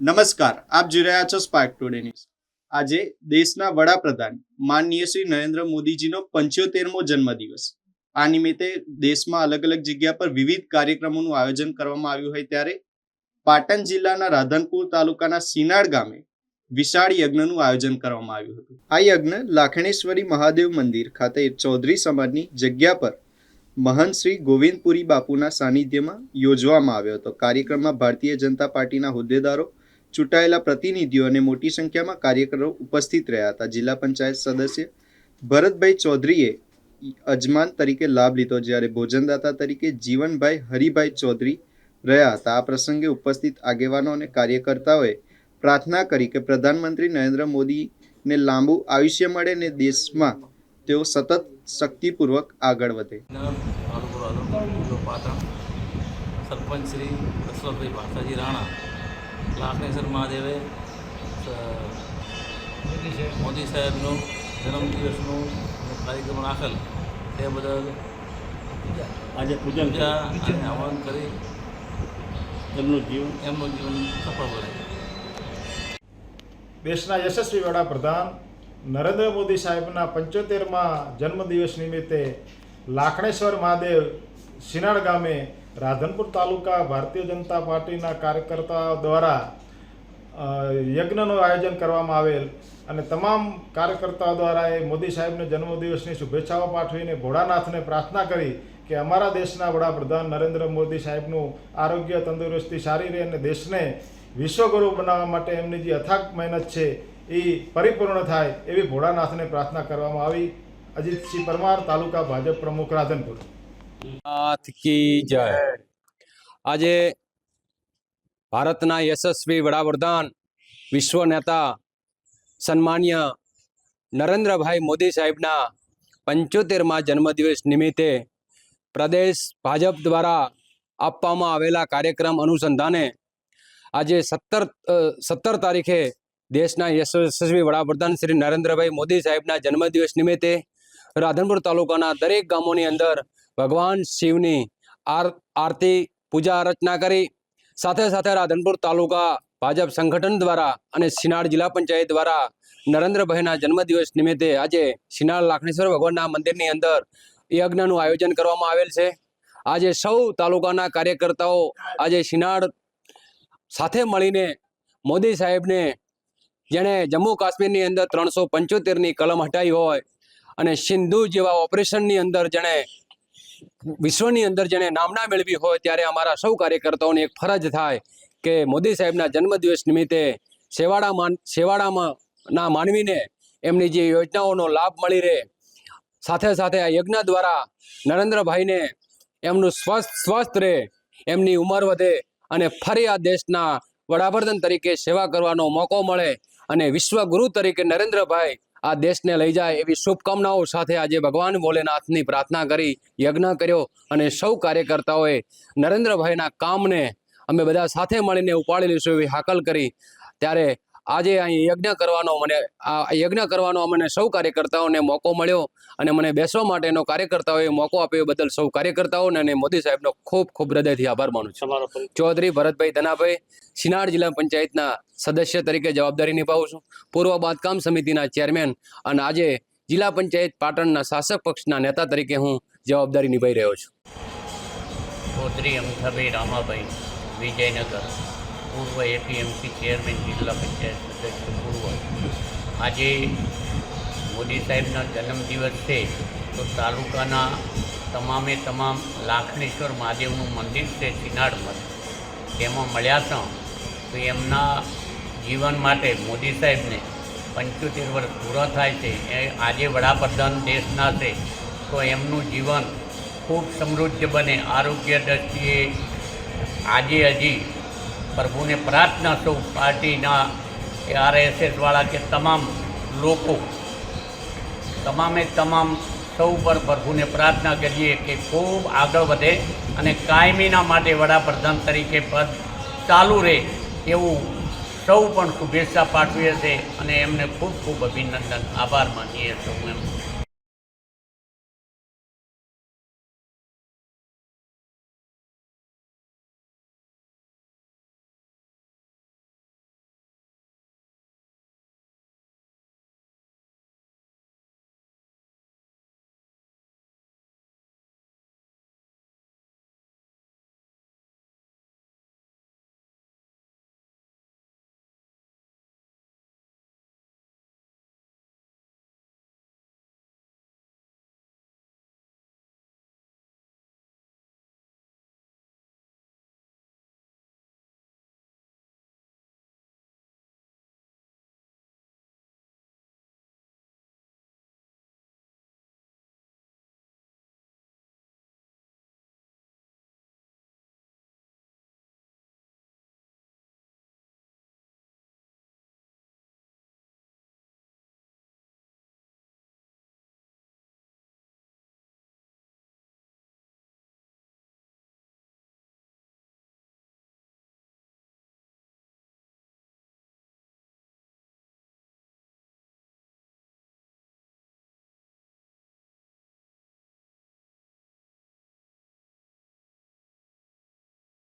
નમસ્કાર, આપ જોઈ રહ્યા છો સ્પાર્ક ટુડે ન્યૂઝ આજે દેશના વડાપ્રધાન માનનીય શ્રી નરેન્દ્ર મોદીજીનો પંચોતેરમો જન્મદિવસ. આ નિમિત્તે દેશમાં અલગ અલગ જગ્યા પર વિવિધ કાર્યક્રમોનું આયોજન કરવામાં આવ્યું હોય ત્યારે પાટણ જિલ્લાના રાધનપુર તાલુકાના સિનાડ ગામે વિશાળ યજ્ઞનું આયોજન કરવામાં આવ્યું હતું. આ યજ્ઞ લાખણેશ્વરી મહાદેવ મંદિર ખાતે ચૌધરી સમાજની જગ્યા પર મહંત શ્રી ગોવિંદપુરી બાપુના સાનિધ્યમાં યોજવામાં આવ્યો હતો. કાર્યક્રમમાં ભારતીય જનતા પાર્ટીના હોદ્દેદારો ચૂંટાયેલા પ્રતિનિધિઓ અને મોટી સંખ્યામાં કાર્યકરો ઉપસ્થિત રહ્યા હતા. જિલ્લા પંચાયત સદસ્ય ભરતભાઈ ચૌધરીએ અજમાન તરીકે લાભ લીધો, જ્યારે ભોજનદાતા તરીકે જીવનભાઈ હરિભાઈ ચૌધરી રહ્યા હતા. આ પ્રસંગે ઉપસ્થિત આગેવાનો અને કાર્યકર્તાઓએ પ્રાર્થના કરી કે પ્રધાનમંત્રી નરેન્દ્ર મોદીને લાંબુ આયુષ્ય મળે અને દેશમાં તેઓ સતત શક્તિપૂર્વક આગળ વધે. સરપંચ શ્રી રાણા. લાખનેશ્વર મહાદેવે મોદી સાહેબનો જન્મદિવસનો કાર્યક્રમ રાખેલ. તે બદલ આજે પૂજન પૂજા અને હવન કરી એમનું જીવન. એમનું જીવન સફળ બને. દેશના યશસ્વી વડાપ્રધાન નરેન્દ્ર મોદી સાહેબના પંચોતેરમાં જન્મદિવસ નિમિત્તે લાખણેશ્વર મહાદેવ સિનાળ ગામે રાધનપુર તાલુકા ભારતીય જનતા પાર્ટીના કાર્યકર્તાઓ દ્વારા યજ્ઞનું આયોજન કરવામાં આવેલ અને તમામ કાર્યકર્તાઓ દ્વારા એ મોદી સાહેબને જન્મદિવસની શુભેચ્છાઓ પાઠવીને ભોળાનાથને પ્રાર્થના કરી કે અમારા દેશના વડાપ્રધાન નરેન્દ્ર મોદી સાહેબનું આરોગ્ય તંદુરસ્તી સારી રહે અને દેશને વિશ્વગુરુ બનાવવા માટે એમની જે અથાગ મહેનત છે એ પરિપૂર્ણ થાય એવી ભોળાનાથને પ્રાર્થના કરવામાં આવી. અજીતસિંહ પરમાર, તાલુકા ભાજપ પ્રમુખ, રાધનપુર. નાથ કી જય આજે ભારતના યશસ્વી વડાપ્રધાન વિશ્વ નેતા સન્માન્ય નરેન્દ્રભાઈ મોદી સાહેબના પંચોતેરમાં જન્મદિવસ નિમિત્તે પ્રદેશ ભાજપ દ્વારા આપવામાં આવેલા કાર્યક્રમ અનુસંધાને આજે સત્તર સત્તર તારીખે દેશના યશસ્વી વડાપ્રધાન શ્રી નરેન્દ્રભાઈ મોદી સાહેબના જન્મદિવસ નિમિત્તે રાધનપુર તાલુકાના દરેક ગામોની અંદર ભગવાન શિવની આર, આરતી, પૂજા અર્ચના કરી. સાથે સાથે રાધનપુર તાલુકા ભાજપ સંગઠન દ્વારા અને સિનાડ જિલ્લા પંચાયત દ્વારા નરેન્દ્રભાઈના જન્મદિવસ નિમિત્તે આજે સિનાડ લાખણેશ્વર ભગવાનના મંદિરની અંદર યજ્ઞનું આયોજન કરવામાં આવેલ છે. આજે સૌ તાલુકાના કાર્યકર્તાઓ આજે શિનાળ સાથે મળીને મોદી સાહેબને, જેણે જમ્મુ કાશ્મીરની અંદર ત્રણસો પંચોતેરની કલમ હટાવી હોય અને સિંધુ જેવા ઓપરેશનની અંદર જેણે વિશ્વની અંદર જેને નામના મેળવી હોય ત્યારે અમારા સૌ કાર્યકર્તાઓની એક ફરજ થાય કે મોદી સાહેબના જન્મદિવસ નિમિત્તે સેવાડા માન સેવાડામાં ના માનવીને એમની જે યોજનાઓનો લાભ મળી રહે. સાથે સાથે આ યજ્ઞ દ્વારા નરેન્દ્રભાઈને એમનું સ્વસ્થ સ્વસ્થ રહે, એમની ઉંમર વધે અને ફરી આ દેશના વડાપ્રધાન તરીકે સેવા કરવાનો મોકો મળે અને વિશ્વગુરુ તરીકે નરેન્દ્રભાઈ આ દેશને લઈ જાય એવી શુભકામનાઓ સાથે આજે ભગવાન ભોલેનાથની પ્રાર્થના કરી યજ્ઞ કર્યો અને સૌ કાર્યકર્તાઓએ નરેન્દ્રભાઈના કામને અમે બધા સાથે મળીને ઉપાડી લઈશું એવી હાકલ કરી. ત્યારે આજે અહીં યજ્ઞ કરવાનો મને આ યજ્ઞ કરવાનો અમને સૌ કાર્યકર્તાઓને મોકો મળ્યો અને મને બેસવા માટેનો કાર્યકર્તાઓએ મોકો આપ્યો બદલ સૌ કાર્યકર્તાઓને અને મોદી સાહેબનો ખૂબ ખૂબ હૃદયથી આભાર માનું છું. ચૌધરી ભરતભાઈ ધનાભાઈ સિનાડ જિલ્લા પંચાયતના સદસ્ય તરીકે જવાબદારી નિભાવું છું. પૂર્વ બાંધકામ સમિતિના ચેરમેન અને આજે જિલ્લા પંચાયત પાટણના શાસક પક્ષના નેતા તરીકે હું જવાબદારી નિભાવી રહ્યો છું. ચૌધરી અમથાભાઈ રામાભાઈ, વિજયનગર, પૂર્વ એપીએમસી ચેરમેન, જિલ્લા પંચાયત સદસ્ય, પૂર્વ. આજે મોદી સાહેબના જન્મદિવસ છે, તો તાલુકાના તમામે તમામ લાખણેશ્વર મહાદેવનું મંદિર છે સિનાડમાં તેમાં મળ્યા હતા, તો એમના જીવન માટે મોદી સાહેબને પંચોતેર વર્ષ પૂરા થાય છે. એ આજે વડાપ્રધાન દેશના છે. તો એમનું જીવન ખૂબ સમૃદ્ધ બને. આરોગ્ય દ્રષ્ટિએ આજે હજી પ્રભુને પ્રાર્થના સૌ પાર્ટીના કે આરએસએસવાળા કે તમામ લોકો તમામે તમામ સૌ પર પ્રભુને પ્રાર્થના કરીએ કે ખૂબ આગળ વધે અને કાયમીના માટે વડાપ્રધાન તરીકે પદ ચાલુ રહે એવું સૌ પણ શુભેચ્છા પાઠવીએ છીએ અને એમને ખૂબ ખૂબ અભિનંદન. આભાર માનીએ સૌ એમ.